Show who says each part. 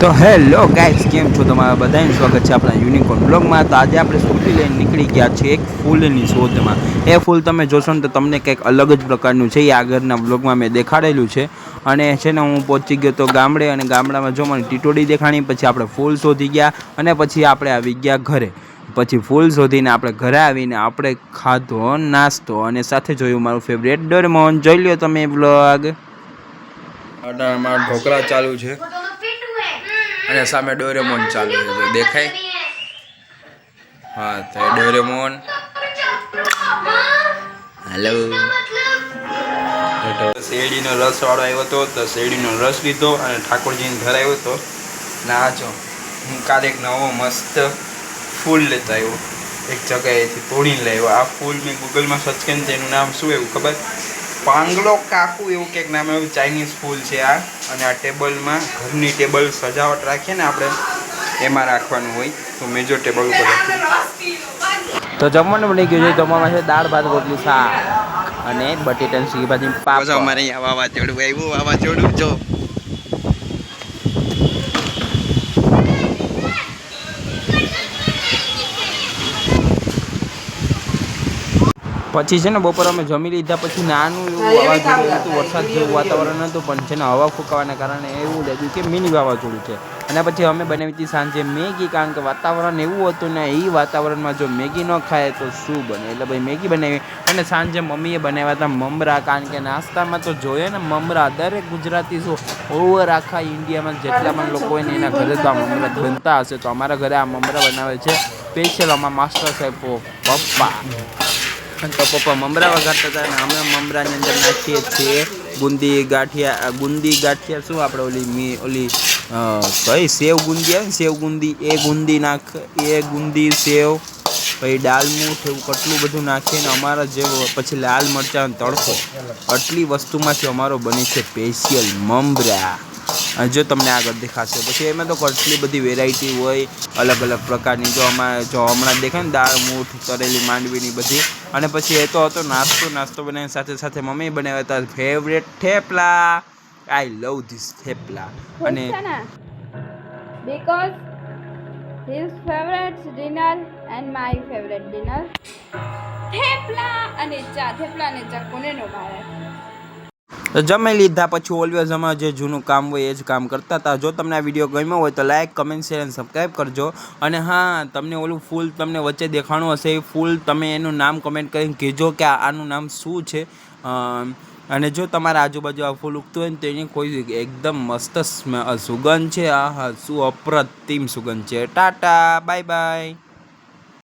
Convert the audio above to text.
Speaker 1: તો hello guys, કેમ છો? તમારા બધાને સ્વાગત છે આપણા યુનિકોર્ન બ્લોગમાં. તો આજે આપણે સ્કૂટી લઈને નીકળી ગયા છે એક ફૂલની શોધમાં. એ ફૂલ તમે જોશો ને તો તમને કંઈક અલગ જ પ્રકારનું છે. એ આગળના બ્લોગમાં મેં દેખાડેલું છે. અને છે ને હું પહોંચી ગયો તો ગામડે, અને ગામડામાં જો મને ટીટોડી દેખાણી, પછી આપણે ફૂલ શોધી ગયા, અને પછી આપણે આવી ગયા ઘરે. પછી ફૂલ શોધીને આપણે ઘરે આવીને આપણે ખાધો, નાસ્તો, અને સાથે જોયું મારું ફેવરેટ ડોરેમોન. જોઈ લ્યો તમે બ્લોગ ઢોકળા ચાલુ છે. અને સામે ડોરેમોન ચાલુ છે. દેખાય? હા, તો ડોરેમોન. હેલો શેરડીનો રસ વાળો આવ્યો હતો તો શેરડીનો રસ લીધો અને ઠાકોરજીને ઘર આવ્યો હતો ના જો, હું કાલે એક નવો મસ્ત ફૂલ લેતો આવ્યો. એક જગ્યાએથી તોડીને લાવ્યો આ ફૂલ મેં ગૂગલમાં સર્ચ કરીને તેનું નામ શું એવું ખબર? પાંગલો કાકુ એવું કંઈક નામ એવું ચાઇનીઝ ફૂલ છે આ. અને આ ટેબલમાં ઘરની ટેબલ સજાવટ રાખીએ ને આપણે એમાં રાખવાનું હોય. તો મેજો ટેબલ ઉપર તો જમવાનું બની ગયું છે. જમવામાં છે દાળ ભાત રોટલી શાક અને બટેટાની સીધી ભાજી પાપ અમારે અહીંયા વાવાઝોડું આવ્યું વાવાઝોડું જો. પછી છે ને બપોર અમે જમી લીધા પછી નાનું એવું વાવાઝોડું હતું વરસાદ જેવું વાતાવરણ હતું પણ છે ને હવા ફૂંકાવાના કારણે એવું લાગ્યું કે મિની વાવાઝોડું છે. અને પછી અમે બનાવી હતી સાંજે મેગી કારણ કે વાતાવરણ એવું હતું ને એ વાતાવરણમાં જો મેગી ન ખાય તો શું બને? એટલે ભાઈ મેગી બનાવી. અને સાંજે મમ્મીએ બનાવ્યા હતા મમરા કારણ કે નાસ્તામાં તો જોઈએ ને મમરા દરેક ગુજરાતી શું ઓવર આખા ઇન્ડિયામાં જેટલા પણ લોકો હોય ને એના ઘરે તો આ મમરા બનતા હશે. તો અમારા ઘરે આ મમરા બનાવે છે. સ્પેશિયલ અમારા માસ્ટર સાહેબ પપ્પા. તો પપ્પા મમરા વગાડતા હતા અને અમે મમરાની અંદર નાખીએ છીએ. બુંદી ગાંઠિયા ગુંદી ગાંઠિયા શું આપણે ઓલી મી, ઓલી કઈ સેવ ગુંદી આવે ને, સેવ ગુંદી, એ ગુંદી નાખ, એ ગુંદી સેવ, પછી ડાલમુઠ એવું કેટલું બધું નાખીને અમારા જે પછી લાલ મરચાં તડકો. આટલી વસ્તુમાંથી અમારો બને છે સ્પેશિયલ મમરા. જો તમને આગળ દેખાશે પછી એમાં તો કેટલી બધી વેરાયટી હોય અલગ અલગ પ્રકારની. જો આમાં જો હમણાં દેખાય ને દાળ મૂઠ તરેલી માંડવીની બધી. અને પછી એ તો હતો નાસ્તો નાસ્તો બનાવીને સાથે સાથે મમ્મી બનાવ્યા હતા favourite thepla. I love this thepla. અને
Speaker 2: because Because his favorite dinner and my favorite dinner. Thepla અને ચા થેપલા અને ચા કોને નો ભાવે
Speaker 1: તો જમી લીધા પછી ઓલવેઝ અમે જે જૂનું કામ હોય એ જ કામ કરતા હતા. જો તમને આ વીડિયો ગમ્યો હોય તો લાઈક કમેન્ટ શેર અને સબસ્ક્રાઈબ કરજો. અને હા, તમને ઓલું ફૂલ તમને વચ્ચે દેખાણું હશે, એ ફૂલ તમે એનું નામ કમેન્ટ કરીને કહેજો કે આનું નામ શું છે. અને જો તમારા આજુબાજુ આ ફૂલ ઉગતું હોય ને તો એની કોઈ એકદમ મસ્ત સુગંધ છે. આ શું અપ્રતિમ સુગંધ છે. Tata bye bye